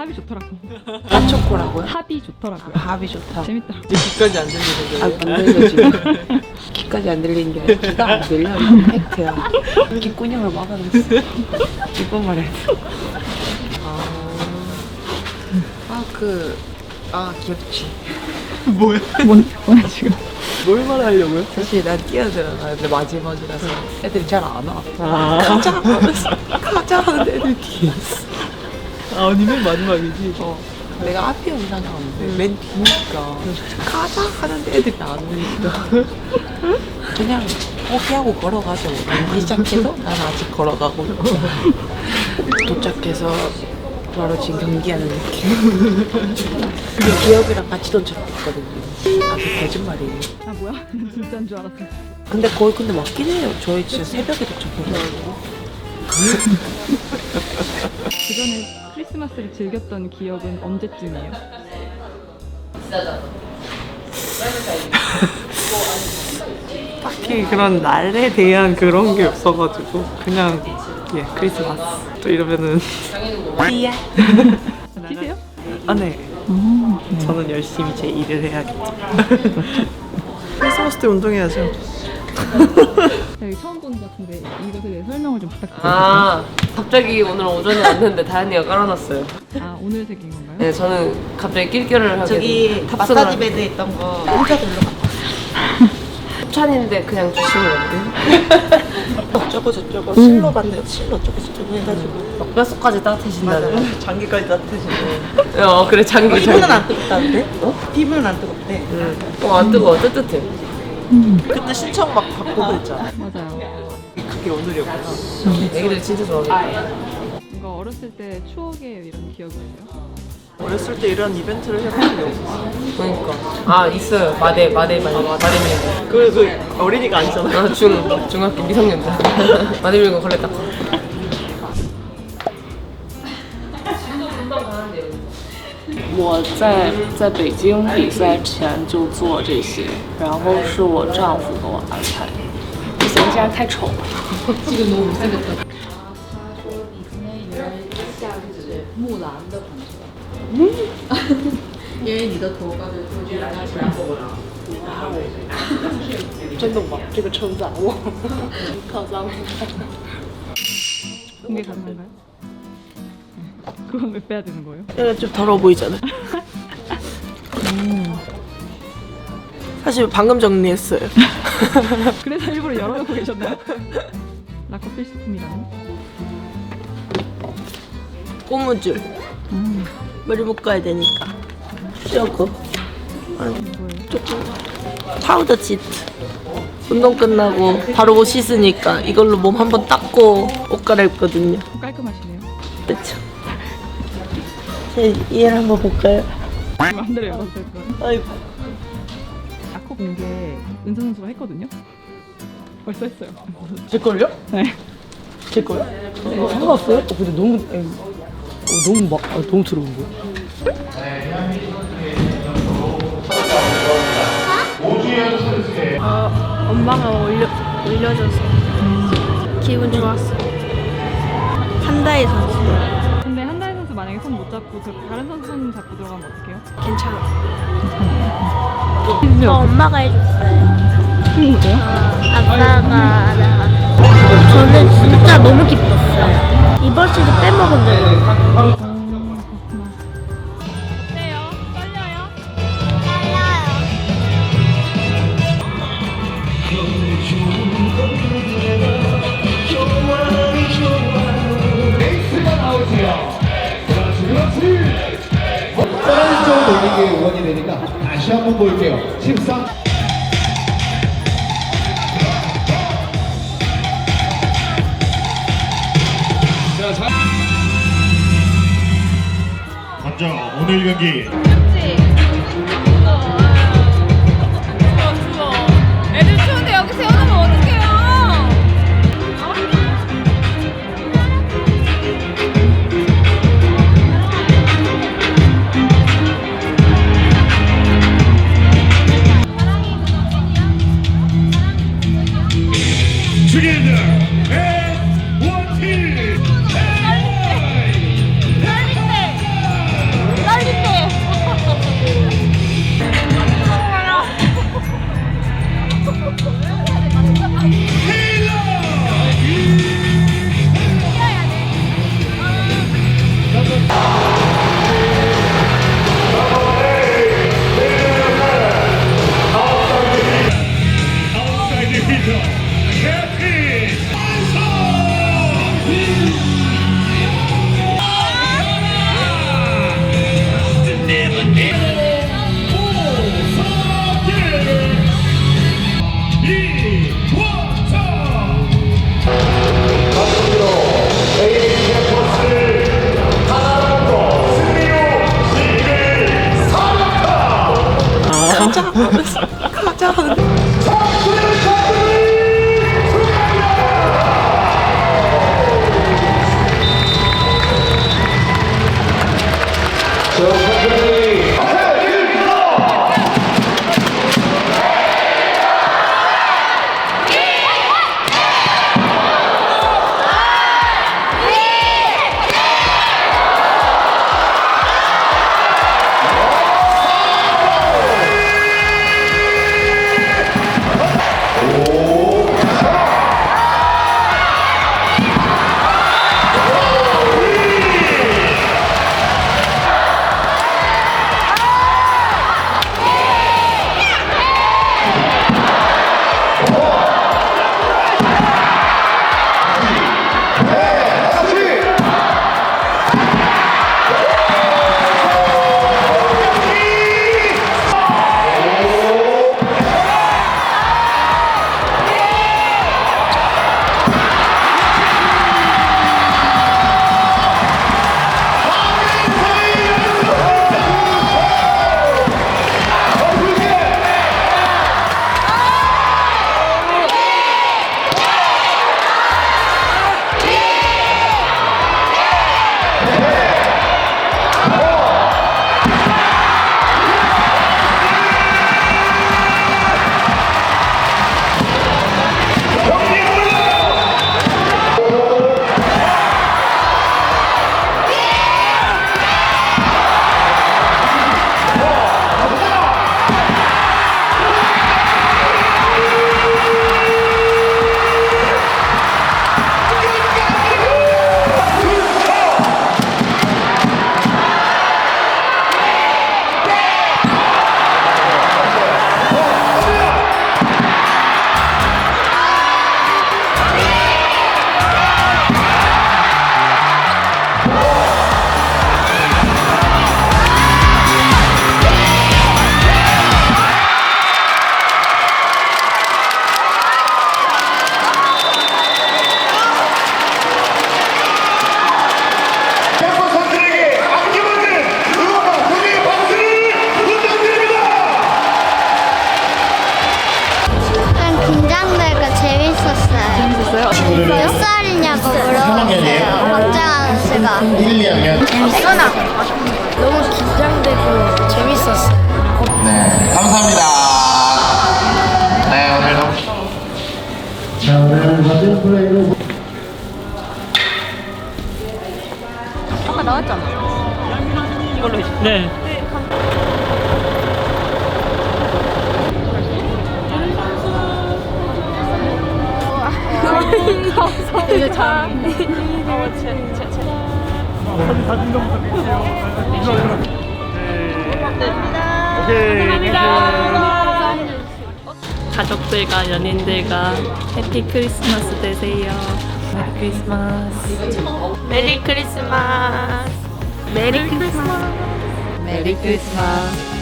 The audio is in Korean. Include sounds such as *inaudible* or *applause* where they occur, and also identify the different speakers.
Speaker 1: 합이 좋더라고.
Speaker 2: 핫초코라고요?
Speaker 1: 합이 좋더라고요.
Speaker 2: 합이 좋다.
Speaker 1: 재밌더라.
Speaker 3: 귀까지 안 들리는 아? 안 들려 지금. *laughs*
Speaker 2: 귀까지 안 들리는 게 아니라 귀가 안 들려. 이건 팩트야. 귓구녕을 막아놨어. 이번 말해. 아, 그, 아, 귀엽지.
Speaker 3: 뭐야? 뭔,
Speaker 1: 뭐야 지금?
Speaker 3: 뭘 말하려고요? 사실
Speaker 2: 난 뛰어들어가는데 마지막이라서 애들이 잘 안 와. 아, 가자! 하면서 가자! 애들 뒤에 있어.
Speaker 3: 아 언니 맨 마지막이지?
Speaker 2: 어. 내가 앞에 온다는 건데 맨 뒤니까 가자! 하는데 애들이 안 오니까 그냥 포기하고 걸어가죠. 경기 시작해도 난 아직 걸어가고 있고 도착해서 바로 지금 경기하는 느낌. 근데 기업이랑 같이 도착했거든요. 아, 그 거짓말이에요.
Speaker 1: 아 뭐야? 진짜인 줄 알았어.
Speaker 2: 근데 거의 근데 맞긴 해요. 저희 진짜 새벽에 도착해가지고.
Speaker 1: 그 전에 크리스마스를 즐겼던 기억은 언제쯤이에요? *laughs*
Speaker 3: 딱히 그런 날에 대한 그런 게 없어가지고 그냥 예 크리스마스 또 이러면은
Speaker 2: 삐야.
Speaker 1: 키세요?
Speaker 3: 아네
Speaker 1: 저는
Speaker 3: 열심히 제 일을 해야겠죠 *laughs* *laughs* 크리스마스 때 운동해야죠
Speaker 1: 여기 처음 보는 것 같은데 이것에 대해 설명을 좀 부탁드려요. 아
Speaker 4: 갑자기 오늘 오전에 왔는데 다현이가 깔아놨어요.
Speaker 1: 아 오늘 색인 건가요? 네
Speaker 4: 저는 갑자기 낄껴를 하게 저기 마사지 하- 베드 있던
Speaker 3: 거
Speaker 5: 혼자 들러
Speaker 4: 협찬인데 그냥 주시면 안 돼요?
Speaker 2: 어, 저거 저저거 실로
Speaker 5: 받네요.
Speaker 2: 실로 저거
Speaker 5: 저거
Speaker 4: 해가지고. 뼛속까지 따뜻해진다는.
Speaker 3: 장기까지 따뜻해지네
Speaker 4: 어 그래 장기 피부는 장기. 안 뜨겁다는데? 어? 피부는 안 뜨겁대. 어 안 뜨거워 뜨뜻해.
Speaker 3: 그때 신청 막 받고 그랬잖아
Speaker 1: 맞아요.
Speaker 3: 그게 오늘이었구나
Speaker 4: 애기들 진짜 좋아하겠다.
Speaker 1: 뭔가 어렸을 때 추억의 이런 기억이 있어요?
Speaker 3: 어렸을 때 이런 이벤트를 해본 적이 없었어
Speaker 4: 그러니까 아 있어요 마대 마대 마대 마대 밀고.
Speaker 3: 그, 그 어린이가 아니잖아 아
Speaker 4: 중 중학교 미성년자 *laughs* 마대 밀고 걸렸다.
Speaker 6: 我在在北京比赛前就做这些，然后是我丈夫给我安排。不行，这样太丑了。这个奴这个。*laughs* 他
Speaker 7: 说你今天已经下的是木兰的工作。嗯。因为你的头发就过去了。哇哦，真的吗？这个称赞我，靠脏了。
Speaker 1: 没看没看。 그건 왜 빼야 되는 거예요?
Speaker 5: 얘가 좀 더러워 보이잖아.
Speaker 1: 음.
Speaker 5: 사실 방금 정리했어요. *laughs*
Speaker 1: 그래서 일부러 열어놓고 계셨나요? 라커 필수품이라는?
Speaker 5: 고무줄. 머리 묶어야 되니까. 저거. 뭐예요? 조금. 파우더 치트. 운동 끝나고 바로 옷 씻으니까 이걸로 몸 한번 닦고 옷 갈아입거든요. 제 이해를 한번 볼까요?
Speaker 1: 마음대로 열어도 될 거예요.
Speaker 5: 아이고.
Speaker 1: 라커 공개 은서 선수가 했거든요. 벌써 했어요. 제 걸요? 네. 제 거요? 어,
Speaker 8: 상관없어요? 어, 근데 너무 에이, 어, 너무 막 아, 너무 들어온 거.
Speaker 9: 엄마가 올려, 올려줘서 기분 좋았어. 한다희 선수
Speaker 1: 못 잡고 그 다른 선수 손 잡고 들어가면 어떡해요?
Speaker 9: 괜찮아.
Speaker 1: 저 엄마가
Speaker 10: 해줬어요.
Speaker 1: 진짜요?
Speaker 11: 아빠가
Speaker 1: 나.
Speaker 11: 저는 진짜 너무
Speaker 10: 기뻤어요. 이번 시즌 빼먹은 적이
Speaker 1: 없어요.
Speaker 12: 이쪽 돌리는 게 응원이 되니까 다시 한번 볼게요. 13. 자, 자. 먼저
Speaker 13: 오늘 경기
Speaker 2: 가자. 가자. 어,
Speaker 1: 친구들은
Speaker 14: 몇 살이냐고 물어봤어요. 박재환 씨가. 1, 2학년. 쏘나 너무
Speaker 10: 긴장되고 재밌었어. 네, 감사합니다. 아까 나왔잖아. 이걸로 네. 이게 참. 가족들과
Speaker 15: 연인들과
Speaker 10: 해피 크리스마스 되세요.
Speaker 2: 메리 크리스마스.
Speaker 5: 메리 크리스마스. 메리
Speaker 11: 크리스마스.
Speaker 5: 메리 크리스마스.